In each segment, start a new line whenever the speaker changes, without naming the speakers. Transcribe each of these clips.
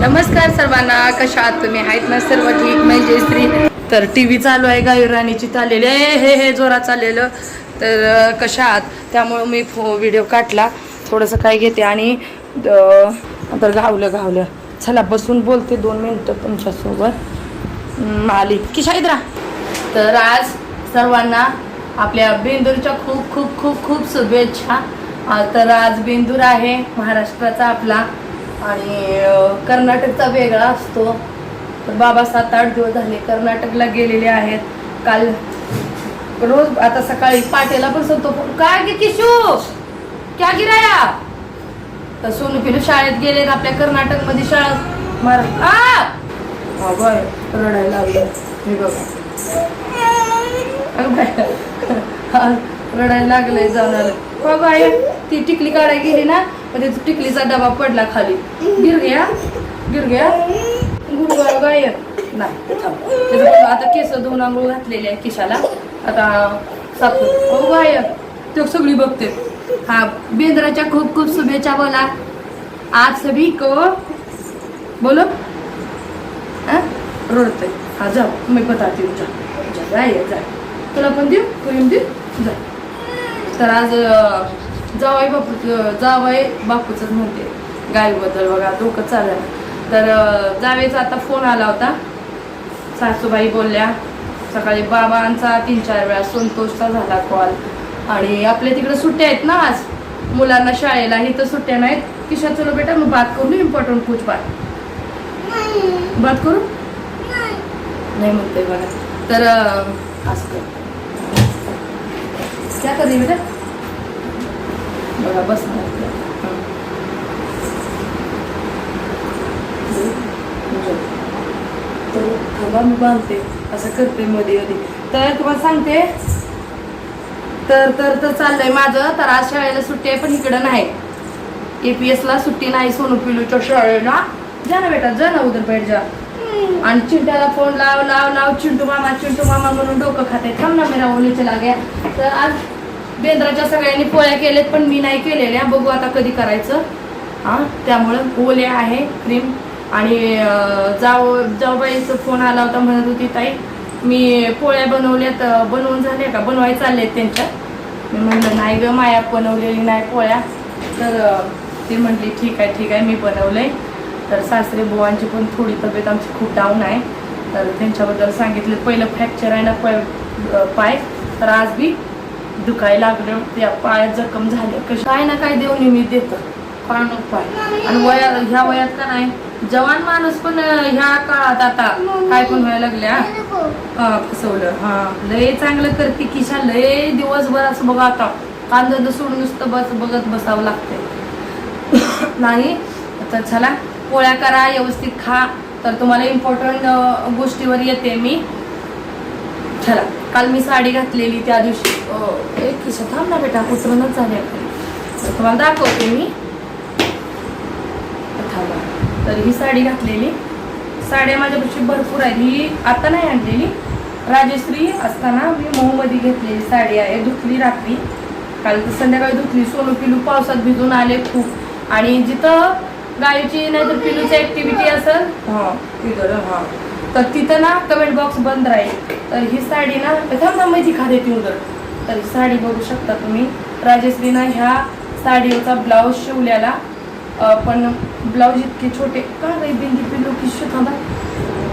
नमस्कार सर्वांना कशा आहात तुम्ही? आहेत ना सर्व ठीक? म्हणजे मी जयश्री तर टी व्ही चालू आहे गाई राणीची चाललेली आहे. हे हे जोरात चाललेलं. तर कशा आहात? त्यामुळं मी फो व्हिडिओ काढला. थोडंसं काय घेते आणि तर घावलं घावलं. चला बसून बोलते दोन मिनटं तुमच्यासोबत. आली. किशा इद्रा तर आज सर्वांना आपल्या बेंदूरच्या खूप खूप खूप खूप शुभेच्छा. तर आज बेंदूर आहे महाराष्ट्राचा आपला. आणि कर्नाटकचा वेगळा असतो. तर बाबा सात आठ दिवस झाले कर्नाटकला गेलेले आहेत. काल रोज आता सकाळी पाटेला पण सांगतो काय गे किशू? क्या गिराया? तर सोनू पिलू शाळेत गेलेत आपल्या कर्नाटकमध्ये शाळा मार रडायला लागलं. हे बघा. बाय. रडायला लागलंय जाऊन आलं ती टिकली काढायला गेली ना? पण त्याचा टिकलीचा डबा पडला खाली. गिर गिरग्या गिर गुरुवार गाय नाही थांब. आता केस दोन आंघोळ घातलेले आहे केशाला. आता सापू हो गायब तो सगळी बघते. हा बेंद्राच्या खूप खूप शुभेच्छा बोला. आप सभी को बोलो. रोडते. हा जाऊ मी बताते तुझ्या. जा जा, ये, तुला पण देऊ येऊन देऊ जा. तर आज जावाई बापू जावाई बापूच म्हणते. गायीबद्दल बघा डोकं चाललं तर जावेचा आता फोन आला होता. सासूबाई बोलल्या सकाळी बाबांचा तीन चार वेळा संतोषचा झाला कॉल आणि आपल्या तिकडे सुट्ट्या आहेत ना आज. मुलांना शाळेला इथं सुट्ट्या नाहीत. किशा चलो बेटा मग बात करू इम्पॉर्टंट पूछ बात बात करू? नाही. म्हणते बघा. तर असं कर. क्या रही बेटा? बघा बस तर मी बांधते. असं करते मध्ये मध्ये. तर तुम्हाला सांगते. तर तर तर चाललंय माझं. तर आज शाळेला सुट्टी आहे पण इकडं नाही. एपीएस ला सुट्टी नाही सोनू पिलूच्या शाळेला. जा ना बेटा जा ना उदर पेठ जा. आणि चिंट्याला फोन लाव लाव लाव. चिंटू मामा चिंटू मामा म्हणून डोकं खाते थांब ना मेरा ओलीचे लागे. तर आज बेंद्राच्या सगळ्यांनी पोळ्या केलेत पण मी नाही केलेल्या. बघू आता कधी करायचं. हां त्यामुळं ओल्या आहे क्रीम. आणि अं, जाव जाऊबाईचा फोन आला होता म्हणत होती ताई मी पोळ्या बनवल्यात बनवून झाल्या का? बनवाय चालल्यात त्यांच्या. मी म्हणलं नाही ग माया बनवलेली नाही पोळ्या. तर ती म्हटली ठीक आहे ठीक आहे मी बनवलंय. तर सासरे बुवांची पण थोडी तब्येत आमची खूप डाऊन आहे. तर त्यांच्याबद्दल सांगितलं. पहिलं फ्रॅक्चर आहे ना पाय पाय. तर आज बी दुखायला लागलं त्या पायात जखम झाले कशा काय ना काय देऊन मी देतं. पाय पाय आणि वया ह्या वयात का नाही जवान माणूस पण ह्या काळात आता काय पण व्हायला लागल्या. फसवलं. हा लय चांगलं करते किशा लय दिवसभर असं बघा आता. कांदा सोडून नुसतं बस बघत बसावं लागतंय. नाही तर चला पोळ्या करा व्यवस्थित खा. तर तुम्हाला इम्पॉर्टंट गोष्टीवर येते मी. चला. काल मी साडी घातलेली त्या दिवशी. एक किशा थांब ना बेटा उतरूनच झाले तर तुम्हाला दाखवते मी. थांबा. तर ही साडी घातलेली. साड्या माझ्यापाशी भरपूर आहेत. ही आता नाही आणलेली. राजश्री असताना मी मोहमध्ये घेतलेली साडी आहे धुतली रात्री. काल तर संध्याकाळी धुतली सोनू पिलू पावसात भिजून आले खूप. आणि जिथं गायीची नाहीतर पिलूची ऍक्टिव्हिटी असेल हां तिथं हां. तर तिथं ना कमेंट बॉक्स बंद राहील. तर ही साडी ना थांब माहिती खाते येऊन जर तर ही साडी बघू शकता तुम्ही. राजेश्रीनं ह्या साडीचा ब्लाऊज शिवल्याला पण ब्लाऊज इतके छोटे. का काही बिंदी पिल्लू किशू थांबा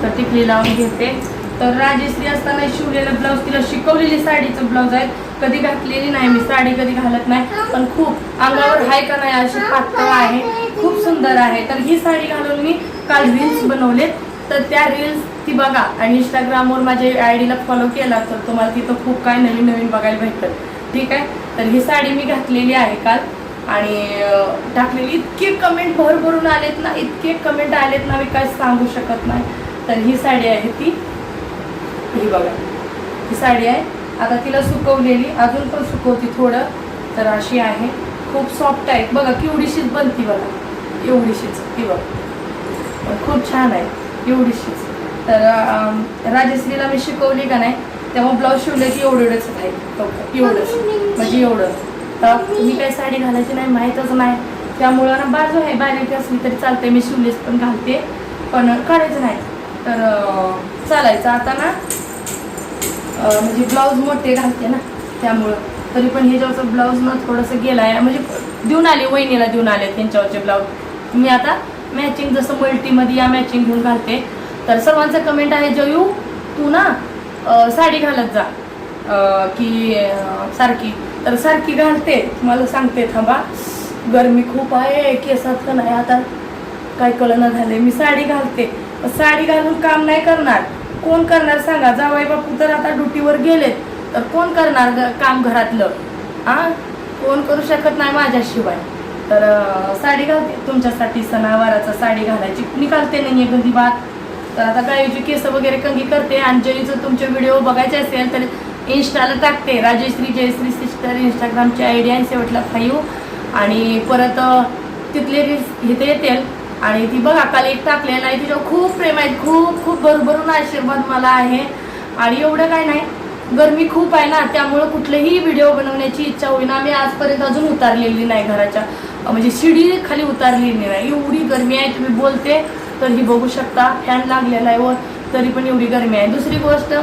तर टिकली लावून घेते. तर राजेश्री असताना शिवलेलं ब्लाऊज तिला शिकवलेली साडीचं ब्लाऊज आहे. कधी घातलेली नाही मी साडी कधी घालत नाही. पण खूप अंगावर हाय का नाही अशी पातळ आहे. खूप सुंदर आहे. तर ही साडी घालून मी काल रील्स बनवलेत. तर त्या रील्स ती बघा. आणि इंस्टाग्रामवर माझ्या आय डीला फॉलो केला तर तुम्हाला तिथं खूप काय नवीन नवीन बघायला भेटतं. ठीक आहे? तर ही साडी मी घातलेली आहे काल. आणि टाकलेली. इतके कमेंट भरभरून आलेत ना. इतके कमेंट आलेत ना मी काय सांगू शकत नाही. तर ही साडी आहे ती. ही बघा. ही साडी आहे. आता तिला सुकवलेली. अजून पण सुकवती थोडं. तर अशी आहे. खूप सॉफ्ट आहे. बघा केवढीशीच बनती बघा. एवढीशीच. ती बघा. खूप छान आहे. एवढीशीच. तर राजश्रीला मी शिकवली का नाही तेव्हा ब्लाऊज शिवलं की एवढं एवढंच आहे. एवढंच. म्हणजे एवढं. तर तुम्ही काही साडी घालायची नाही माहीतच नाही. त्यामुळं ना बाजू आहे बारीक असली तरी चालते मी शिवलेस पण घालते पण काढायचं नाही. तर चालायचं. आता ना म्हणजे ब्लाऊज मोठे घालते ना त्यामुळं. तरी पण हे ब्लाऊज ना थोडंसं गेला आहे म्हणजे देऊन आले वहिनीला देऊन आले त्यांच्यावरचे ब्लाऊज मी आता मॅचिंग जसं मल्टीमध्ये या मॅचिंग घेऊन घालते. तर सर्वांचा कमेंट आहे जयू तू ना साडी घालत जा. की सारखी. तर सारखी घालते मला सांगते थांबा. गरमी खूप आहे केसात का नाही आता. काय कळणं झालंय. मी साडी घालते. साडी घालून काम नाही करणार. कोण करणार सांगा. जावाई बापू तर आता ड्युटीवर गेलेत. तर कोण करणार ग- काम घरातलं? हां कोण करू शकत नाही माझ्याशिवाय. तर साडी घालते. तुमच्यासाठी सणावाराचा साडी घालायची. कुणी घालते नाही गंदी बात तर आता गाईची केस वगैरे कंगी करते. आणि जर तुमचे व्हिडिओ बघायचे असेल तर इन्स्टाला टाकते. राजेश्री जयश्री सिस्टर इंस्टाग्रामची आय डी शेवटला फाईव्ह आणि परत तिथले रील्स इथे येतील. आणि ती बघा काल एक टाकलेला आहे. तिच्यावर खूप प्रेम आहे. खूप खूप भरभरून आशीर्वाद मला आहे. आणि एवढं काय नाही. गरमी खूप आहे ना त्यामुळं कुठलेही व्हिडिओ बनवण्याची इच्छा होईना. मी आजपर्यंत अजून उतारलेली नाही घराच्या. म्हणजे शिडी खाली उतारलेली नाही एवढी गरमी आहे तुम्ही बोलते तर ही बघू शकता. फॅन लागलेला आहे व तरी पण एवढी गरमी आहे. दुसरी गोष्ट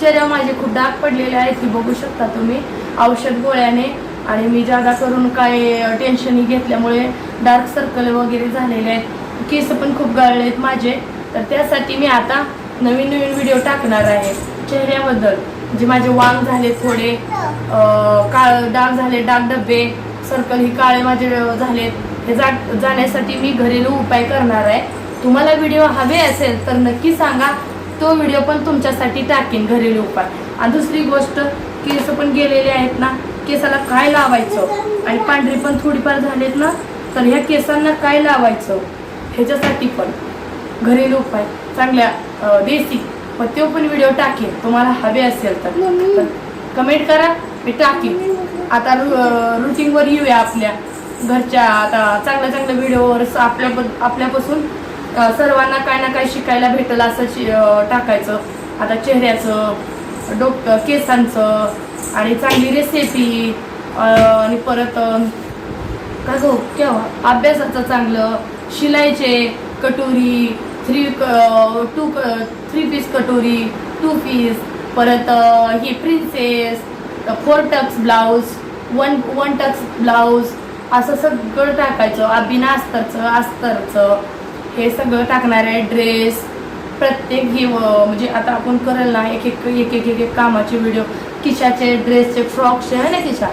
चेहऱ्या माझे खूप डाग पडलेले आहेत ही बघू शकता तुम्ही. औषध गोळ्याने आणि मी जादा करून काय टेन्शन घेतल्यामुळे डार्क सर्कल वगैरे झालेले आहेत. केस पण खूप गळले आहेत माझे. तर त्यासाठी मी आता नवीन नवीन व्हिडिओ टाकणार आहे. चेहऱ्याबद्दल. जे माझे वांग झाले थोडे काळ डाग झाले डाग डबे. सर्कल ही काळे माझे झालेत. हे जा जाण्यासाठी मी घरेलू उपाय करणार आहे. तुम्हाला व्हिडिओ हवे असेल तर नक्की सांगा. तो व्हिडिओ पण तुमच्यासाठी टाकेन घरेलू उपाय. आणि दुसरी गोष्ट केस पण गेलेले आहेत ना केसाला काय लावायचं? आणि पांढरी पण थोडीफार झालेत ना तर ह्या केसांना काय लावायचं? ह्याच्यासाठी पण. घरेलू उपाय. चांगल्या देसी पण तो पण व्हिडिओ टाकेन. तुम्हाला हवे असेल तर. कमेंट करा. मी टाकीन आता रुटीनवर येऊया आपल्या. घरच्या आता चांगल्या चांगल्या व्हिडिओवर आपल्या आपल्यापासून सर्वांना काय ना काय शिकायला भेटेल असं शि- टाकायचं. आता चेहऱ्याचं डोक केसांचं आणि चांगली रेसिपी आणि परत का गो केव्हा? अभ्यासाचं चांगलं शिलाईचे कटोरी थ्री टू थ्री पीस कटोरी टू पीस परत हे ही princess four tucks blouse one one tucks blouse असं सगळं टाकायचं. अबिना अस्तरचं अस्तरचं हे सगळं टाकणार आहे. ड्रेस प्रत्येक ही म्हणजे आता आपण करेल ना एक एक एक एक एक एक कामाचे व्हिडिओ किशाचे ड्रेसचे फ्रॉकचे आहे ना किशा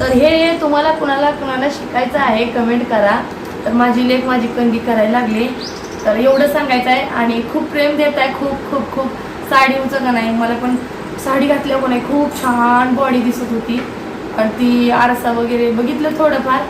तर हे तुम्हाला कुणाला कुणाला शिकायचं आहे कमेंट करा. तर माझी लेख माझी कंदी करायला लागली. तर एवढं सांगायचं आहे. आणि खूप प्रेम देत आहे. खूप खूप खूप. साडीचं का नाही? मला पण साडी घातल्यावर कोणी आहे खूप छान बॉडी दिसत होती. आणि ती आरसा वगैरे बघितलं थोडंफार.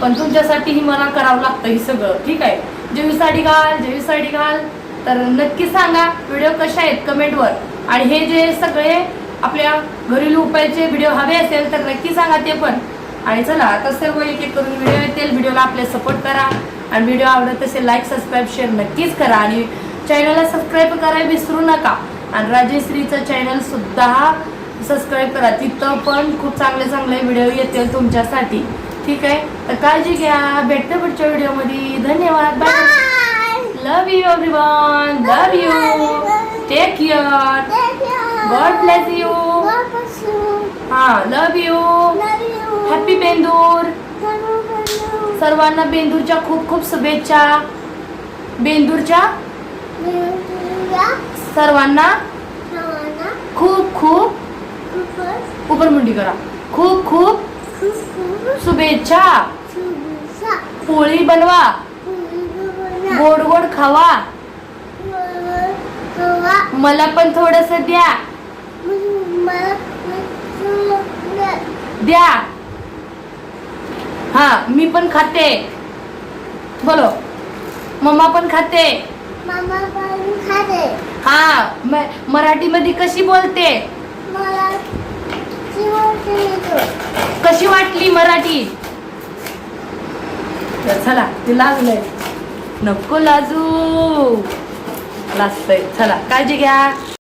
पण तुमच्यासाठीही मला करावं लागतं हे सगळं ठीक आहे? जेवी साडी घाल जेवी साडी घाल. तर नक्की सांगा व्हिडिओ कशा आहेत कमेंटवर आणि हे जे सगळे आपल्या घरेलू उपायाचे व्हिडिओ हवे असेल तर नक्की सांगा ते पण. आणि चला आता सर्व एक एक करून व्हिडिओ येतील. व्हिडिओला आपले सपोर्ट करा. आणि व्हिडिओ आवडत असेल लाईक सबस्क्राईब शेअर नक्कीच करा. आणि चॅनलला सबस्क्राईब करायला विसरू नका. आणि राजेश्रीचं चॅनल सुद्धा सबस्क्राईब करा. तिथं पण खूप चांगले चांगले व्हिडिओ येतील तुमच्यासाठी. ठीक आहे? तर काळजी घ्या. भेटते पुढच्या व्हिडिओमध्ये धन्यवाद. Bye love you everyone love you take care God bless you हा लव यू हॅपी बेंदूर सर्वांना बेंदूरच्या खूप खूप शुभेच्छा. बेंदूरच्या सर्वांना खूप खूप उपरमुंडी करा. खूप खूप शुभेच्छा. पोळी बनवा. गोड गोड खावा. मला पण थोडस द्या. द्या. हा मी पण खाते. बोलो. मम्मा पण खाते.
मामा पण खाते.
हा म- मराठीमध्ये कशी बोलते?
मला येतो
कशी वाटली मराठी? तर चला ते लाजलंय. नको लाजू. लाजतंय. चला काळजी घ्या.